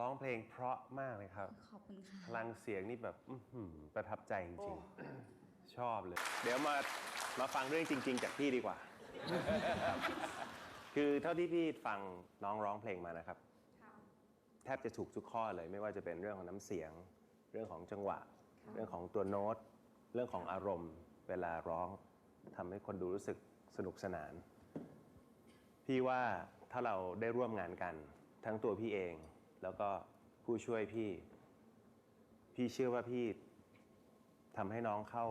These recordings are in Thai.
ร้องเพลงเพราะมากเลยครับ ขอบคุณค่ะ พลังเสียงนี่แบบอื้อหือประทับใจจริงๆ ชอบเลย เดี๋ยวมามาฟังเรื่องจริง ๆ จากพี่ดีกว่า คือเท่าที่พี่ฟังน้องร้องเพลงมานะครับแทบจะถูกทุกข้อเลย ไม่ว่าจะเป็นเรื่องของน้ำเสียง เรื่องของจังหวะเรื่องของตัวโน้ต เรื่องของอารมณ์ เวลาร้องทำให้คนดูรู้สึกสนุกสนาน พี่ว่าถ้าเราได้ร่วมงานกัน ทั้งตัวพี่เอง แล้วก็ผู้ช่วยพี่ พี่เชื่อว่าพี่ทำให้น้องเข้า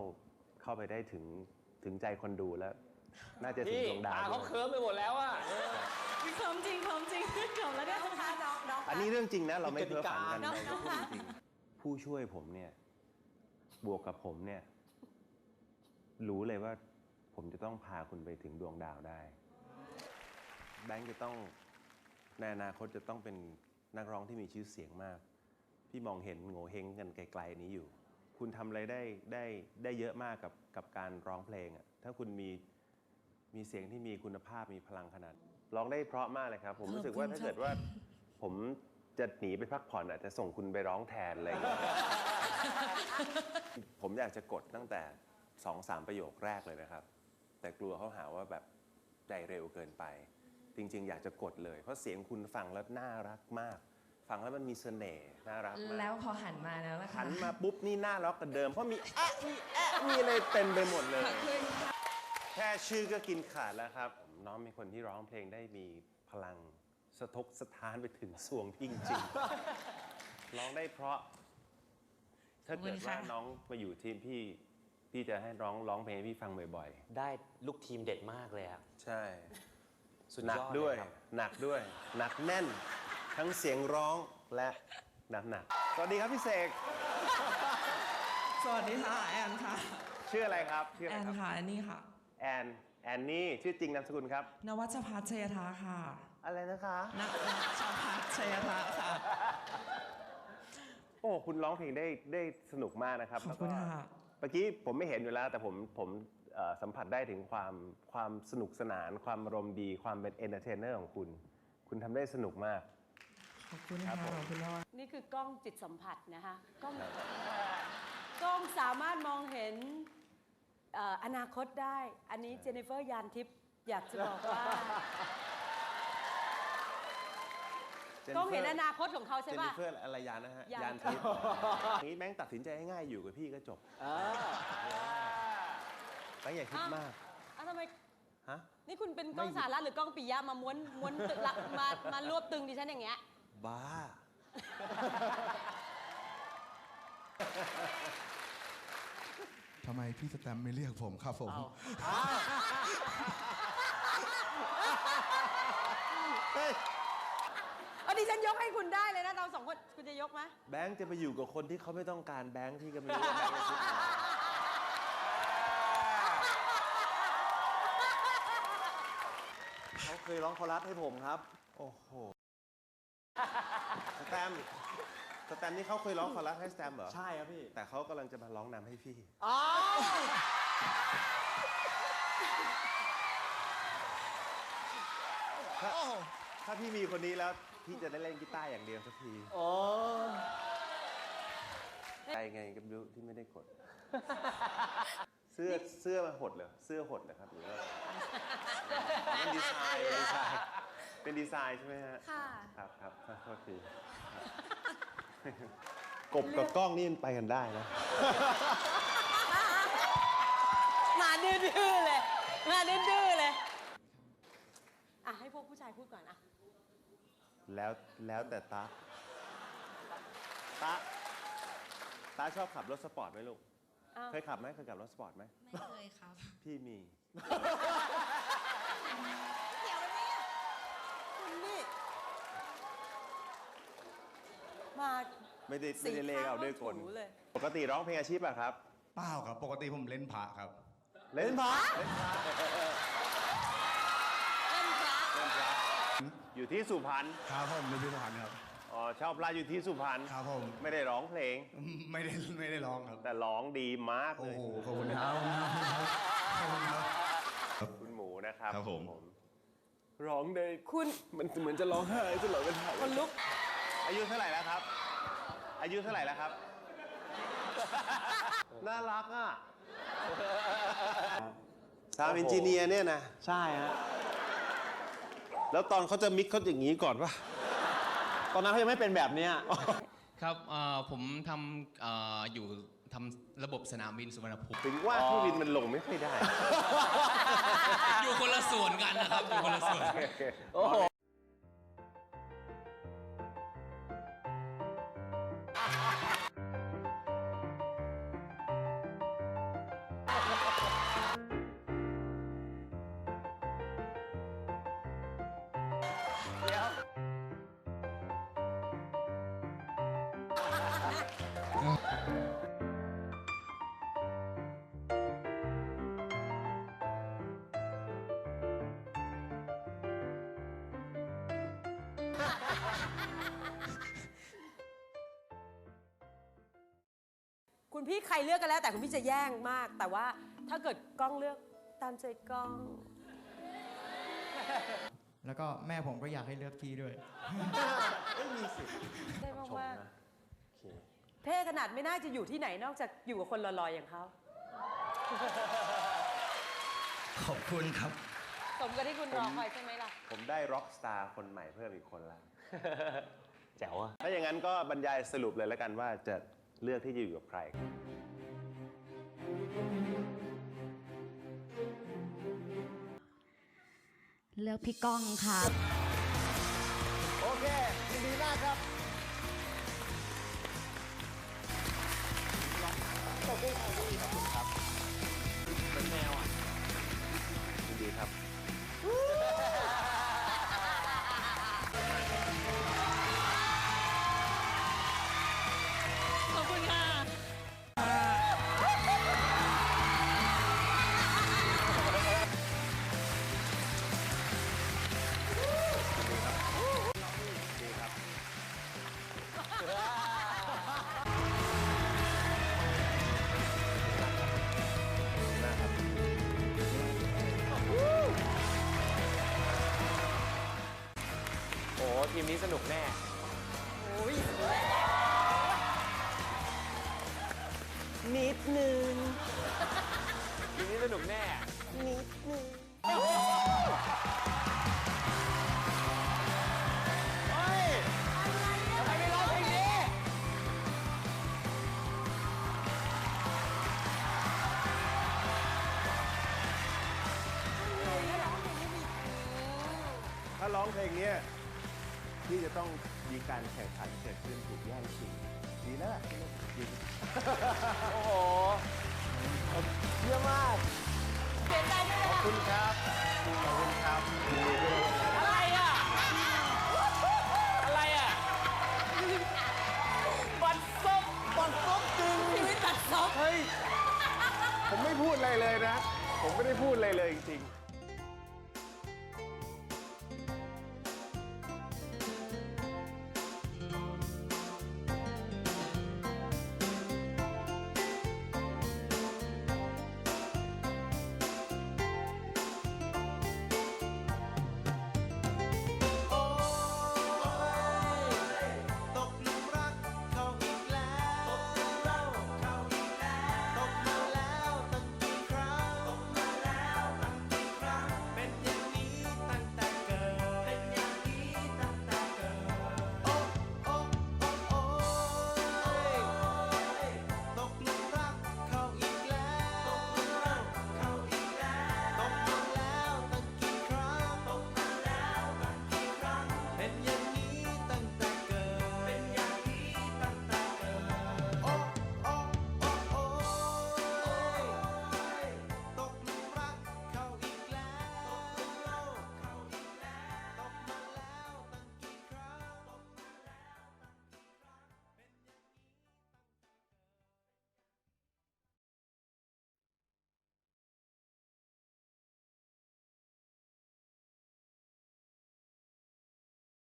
เข้าไปได้ถึงถึงใจคนดูแล้ว น่าจะถึงพี่ดวงดาวตาเขาด้วยเคิร์มไปหมดแล้วอะพร้อมจริงพร้อมจริงจบแล้วเนี่ยน้องคะน้องน้องอันคะนี้เรื่องจริงนะ เราไม่เพ้อฝันกันน้องเราน้องพูดคะจริงๆผู้ช่วยผมเนี่ย บวกกับผมเนี่ย รู้เลยว่า ผมจะต้องพาคุณไปถึงดวงดาวได้ แบงค์จะต้องในอนาคตจะต้องเป็น นักร้องที่มีชื่อเสียงมาก พี่มองเห็นโง่เฮงกันไกลๆนี้อยู่ คุณทำอะไรได้ได้ได้เยอะมากกับกับการร้องเพลงอะถ้าคุณมีมีเสียงที่มีคุณภาพมีพลังขนาดร้องได้เพราะมากเลยครับ ผมรู้สึกว่าถ้าเกิดว่า ผมจะหนีไปพักผ่อนอาจจะส่งคุณไปร้องแทนอะไรอย่างเงี้ยผมอยากจะกดตั้งแต่สองสามประโยคแรกเลยนะครับ แต่กลัวเขาหาว่าแบบใจเร็วเกินไป จริง ๆ อยากจะกดเลย เพราะเสียงคุณฟังแล้วน่ารักมาก ฟังแล้วมันมีเสน่ห์น่ารักมากแล้วพอหันมาแล้วนะหัคะนมาปุ๊บนี่น่ารักกันเดิม เพราะมีแอะมีแอะมีอะไรเต็มไปหมดเลย แค่ชื่อก็กินขาดแล้วครับน้องเป็นคนที่ร้องเพลงได้มีพลังสะทกสะท้านไปถึงสวงจริงๆร้องได้เพราะ ถ้าเกิดว่าน้องมาอยู่ทีมพี่พี่จะให้ร้องร้องเพลงให้พี่ฟังบ่อย ได้ลูกทีมเด็ดมากเลยอะๆ ใช่ สุดหนัยกอดด้วย เลครับหนักด้วย หนักแน่น ทั้งเสียงร้องและหนักหนักๆสวัสดีครับพี่เสกสวัสดีค่ะ แอนค่ะ ชื่ออะไรครับชื่ออะแอไรนครับ ค่ะอันนี้ค่ะ แอน แอนนี่ ชื่อจริงนามสกุลครับ นวัชพัฒน์ชัยทาค่ะอะไรนะคะ นวัชพัฒน์ชัยทาค่ะ โอ้คุณร้องเพลงได้ได้สนุกมากนะครับขอบคุณแล้วก็ค่ะ เมื่อกี้ผมไม่เห็นอยู่แล้ว แต่ผมผมเอ่อ สัมผัสได้ถึงความความสนุกสนาน ความอารมณ์ดี ความเป็นเอนเตอร์เทนเนอร์ของคุณ คุณทำได้สนุกมาก ขอบคุณค่ะขอบคุณมากนี่คือกล้องจิตสัมผัสนะคะกล้องกล้องสามารถมองเห็นเอ่ออนาคตได้ อันนี้เจนนิเฟอร์ยานทิพย์อยากจะบอกว่ากล้องเห็นอนาคตของเขาเจใช่นป่ะนิเฟอร์อะไรยานนะฮะ ยาน ยานทิพย์นี้แบงค์ตัดสินใจง่ายๆอยู่กับพี่ก็จบ แบงค์อย่าคิดมากอ้าวทำไม ฮะ นี่คุณเป็นกล้องสาระหรือกล้องปิยะมาม้วนม้วนตึละมามารวบตึงดิฉันอย่างเงี้ย บ้า ทำไมพี่สแตมป์ไม่เรียกผมครับผม เอาดิฉันยกให้คุณได้เลยนะเราสองคน คุณจะยกไหมแบงค์จะไปอยู่กับคนที่เขาไม่ต้องการแบงค์ที่ก็ไม่รู้ว่าแบงค์จะคิดอะไร เขาเคยร้องคอรัสให้ผมครับ โอ้โห สแตมป์สแตมป์นี่เขาเคยร้องคอรัสให้สแตมป์เหรอ ใช่ครับพี่ แต่เขากำลังจะมาร้องนำให้พี่ถ้าถ้าพี่มีคนนี้แล้ว พี่จะได้เล่นกีตาร์อย่างเดียวสักทีโอ้ใครไงกับยุที่ไม่ได้กด เสื้อเสื้อมาหดเหรอ เสื้อหดเหรอครับหรือว่า เป็นดีไซน์เป็นดีไซน์เป็นดีไซน์ใช่ไหมฮะค่ะ ครับครับขอโทษทีครับกบกับกล้องนี่มันไปกันได้นะ มาดื้อๆเลย มาดื้อๆเลย อะ ให้พวกผู้ชายพูดก่อนอะ แล้วแล้วแต่ตาตาตาชอบขับรถสปอร์ตไหมลูก อ้าว เคยขับไหมเคยขับรถสปอร์ตไหม ไม่เคยครับ พี่มี คุณนี่ มา ไม่ได้สีไม่ได้เลขเอาด้วยกลข้างถูเลย ปกติร้องเพลงอาชีพอะครับ เปล่าครับ ปกติผมเล่นพระครับ เล่นพระเล่นพระเล่นพระเล่นพระอยู่ที่สุพรรณครับผมเล่นพิธภัณฑ์ครับ อ๋อชอบพระอยู่ที่สุพรรณครับผม ไม่ได้ร้องเพลง ไม่ได้ไม่ได้ร้องครับ แต่ร้องดีมากเลโอ้ย โห ขอบคุณครับขอบคุณครับ คุณหมูนะครับครับผม ร้องได้คุณมันเหมือนจะร้องไห้ตลอดเวลาคนลุกออายุเท่าไหร่แล้วครับ อายุเท่าไหร่แล้วครับ น่ารักอะซาวเอนจิเนียร์เนี่ยนะ ใช่ฮะ แล้วตอนเขาจะมิกเขาอย่างนี้ก่อนปะตอนนั้นเขายังไม่เป็นแบบเนี้ย ครับเอ่อผมทำเอ่ออยู่ทำระบบสนามบินสุวรรณภูมิ ถึงว่าเครื่องบินมันลงไม่ค่อยได้ อยู่คนละส่วนกันนะครับ อยู่คนละส่วน โอ้โห คุณพี่ใครเลือกกันแล้ว แต่คุณพี่จะแย่งมาก แต่ว่าถ้าเกิดกล้องเลือกตามใจกล้อง แล้วก็แม่ผมก็อยากให้เลือกพี่ด้วยได้มากว่าเท่ขนาดไม่น่าจะอยู่ที่ไหนนอกจากอยู่กับคนลอยๆอย่างเขาขอบคุณครับ สมกับที่คุณรอคอยใช่ไหมล่ะ ผมได้ร็อกสตาร์คนใหม่เพิ่มอีกคนละแจ๋วอะถ้าอย่างนั้นก็บรรยายสรุปเลยแล้วกันว่าจะ เลือกที่จะอยู่กับใคร เลือกพี่ก้องครับโอเคยินดีมากครับเป็นแมวอะ โหทีมนี้สนุกแน่ นิดนึงทีมนี้สนุกแน่นิดนึงถ้าร้องเพลงเนี้ย พี่จะต้องมีการแข่งขันเกิดขึ้นถูกแย่งชิงดีแล้วล่ะดีโอ้โหเยี่ยมมากเสียใจด้วยขอบคุณครับขอบคุณครับยินดีด้วยอะไรอะ อะไรอะบัตรซบบัตรซบจริงชีวิตตัดซบเฮ้ยผมไม่พูดอะไรเลยนะ ผมไม่ได้พูดอะไรเลยจริงๆ